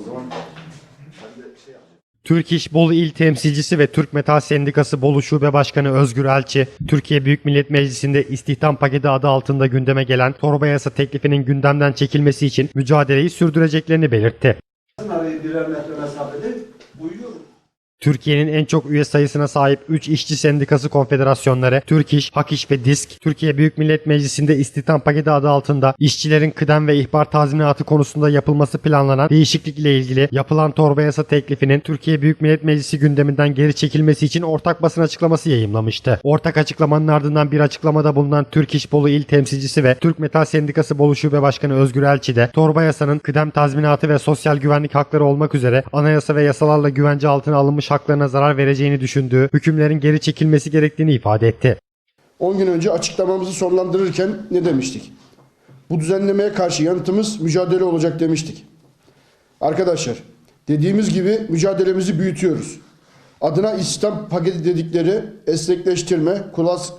O zaman ben de şey yapacağım. Türk İş Bolu İl Temsilcisi ve Türk Metal Sendikası Bolu Şube Başkanı Özgür Elçi, Türkiye Büyük Millet Meclisi'nde istihdam paketi adı altında gündeme gelen torba yasa teklifinin gündemden çekilmesi için mücadeleyi sürdüreceklerini belirtti. Arayı birer metre mesafede uyuyorum. Türkiye'nin en çok üye sayısına sahip 3 işçi sendikası konfederasyonları Türk İş, Hak İş ve DİSK, Türkiye Büyük Millet Meclisi'nde istihdam paketi adı altında işçilerin kıdem ve ihbar tazminatı konusunda yapılması planlanan değişiklik ile ilgili yapılan torba yasa teklifinin Türkiye Büyük Millet Meclisi gündeminden geri çekilmesi için ortak basın açıklaması yayımlamıştı. Ortak açıklamanın ardından bir açıklamada bulunan Türk İş Bolu İl Temsilcisi ve Türk Metal Sendikası Bolu Şube Başkanı Özgür Elçi de torba yasanın kıdem tazminatı ve sosyal güvenlik hakları olmak üzere anayasa ve yasalarla güvence altına alınmış haklarına zarar vereceğini düşündüğü hükümlerin geri çekilmesi gerektiğini ifade etti. 10 gün önce açıklamamızı sonlandırırken ne demiştik? Bu düzenlemeye karşı yanıtımız mücadele olacak demiştik. Arkadaşlar, dediğimiz gibi mücadelemizi büyütüyoruz. Adına İslam paketi dedikleri esnekleştirme,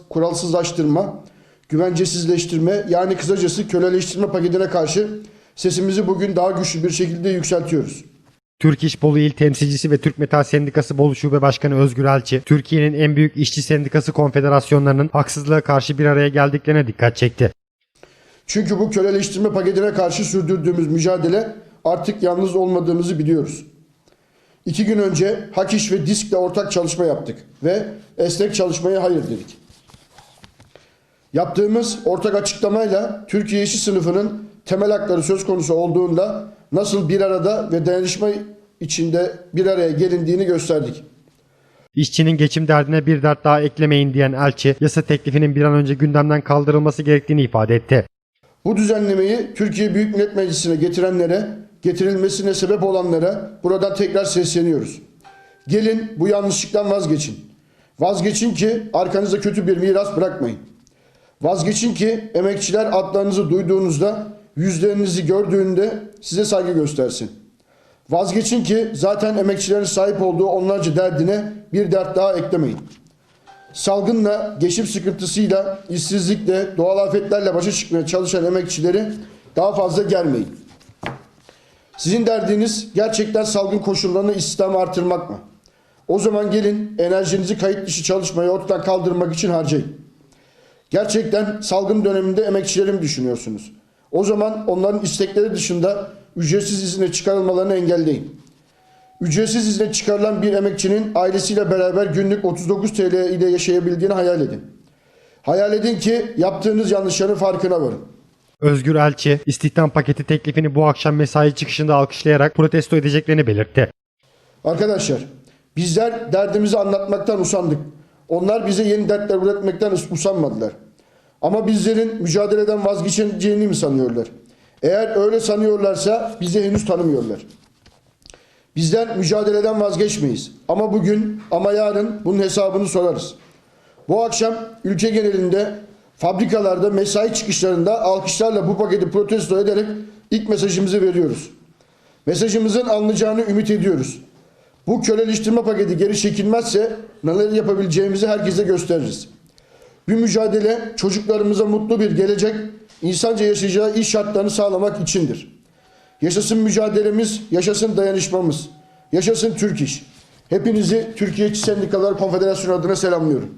kuralsızlaştırma, güvencesizleştirme yani kısacası köleleştirme paketine karşı sesimizi bugün daha güçlü bir şekilde yükseltiyoruz. Türk İş Bolu İl Temsilcisi ve Türk Metal Sendikası Bolu Şube Başkanı Özgür Elçi, Türkiye'nin en büyük işçi sendikası konfederasyonlarının haksızlığa karşı bir araya geldiklerine dikkat çekti. Çünkü bu köleleştirme paketine karşı sürdürdüğümüz mücadele artık yalnız olmadığımızı biliyoruz. İki gün önce Hak İş ve DİSK'le ortak çalışma yaptık ve esnek çalışmaya hayır dedik. Yaptığımız ortak açıklamayla Türkiye işçi sınıfının temel hakları söz konusu olduğunda nasıl bir arada ve dayanışma içinde bir araya gelindiğini gösterdik. İşçinin geçim derdine bir dert daha eklemeyin diyen Elçi, yasa teklifinin bir an önce gündemden kaldırılması gerektiğini ifade etti. Bu düzenlemeyi Türkiye Büyük Millet Meclisi'ne getirenlere, getirilmesine sebep olanlara buradan tekrar sesleniyoruz. Gelin bu yanlışlıktan vazgeçin. Vazgeçin ki arkanıza kötü bir miras bırakmayın. Vazgeçin ki emekçiler adlarınızı duyduğunuzda, yüzlerinizi gördüğünde size saygı göstersin. Vazgeçin ki zaten emekçilerin sahip olduğu onlarca derdine bir dert daha eklemeyin. Salgınla, geçim sıkıntısıyla, işsizlikle, doğal afetlerle başa çıkmaya çalışan emekçileri daha fazla germeyin. Sizin derdiniz gerçekten salgın koşullarını istihdamı artırmak mı? O zaman gelin enerjinizi kayıt dışı çalışmayı ortadan kaldırmak için harcayın. Gerçekten salgın döneminde emekçileri mi düşünüyorsunuz? O zaman onların istekleri dışında ücretsiz izne çıkarılmalarını engelleyin. Ücretsiz izne çıkarılan bir emekçinin ailesiyle beraber günlük 39 TL ile yaşayabildiğini hayal edin. Hayal edin ki yaptığınız yanlışların farkına varın. Özgür Elçi, istihdam paketi teklifini bu akşam mesai çıkışında alkışlayarak protesto edeceklerini belirtti. Arkadaşlar bizler derdimizi anlatmaktan usandık. Onlar bize yeni dertler üretmekten usanmadılar. Ama bizlerin mücadeleden vazgeçeceğini mi sanıyorlar? Eğer öyle sanıyorlarsa bizi henüz tanımıyorlar. Bizler mücadeleden vazgeçmeyiz. Ama bugün ama yarın bunun hesabını sorarız. Bu akşam ülke genelinde fabrikalarda mesai çıkışlarında alkışlarla bu paketi protesto ederek ilk mesajımızı veriyoruz. Mesajımızın alınacağını ümit ediyoruz. Bu köleleştirme paketi geri çekilmezse neler yapabileceğimizi herkese gösteririz. Bir mücadele çocuklarımıza mutlu bir gelecek, insanca yaşayacağı iş şartlarını sağlamak içindir. Yaşasın mücadelemiz, yaşasın dayanışmamız, yaşasın Türk İş. Hepinizi Türkiye İşçi Sendikalar Konfederasyonu adına selamlıyorum.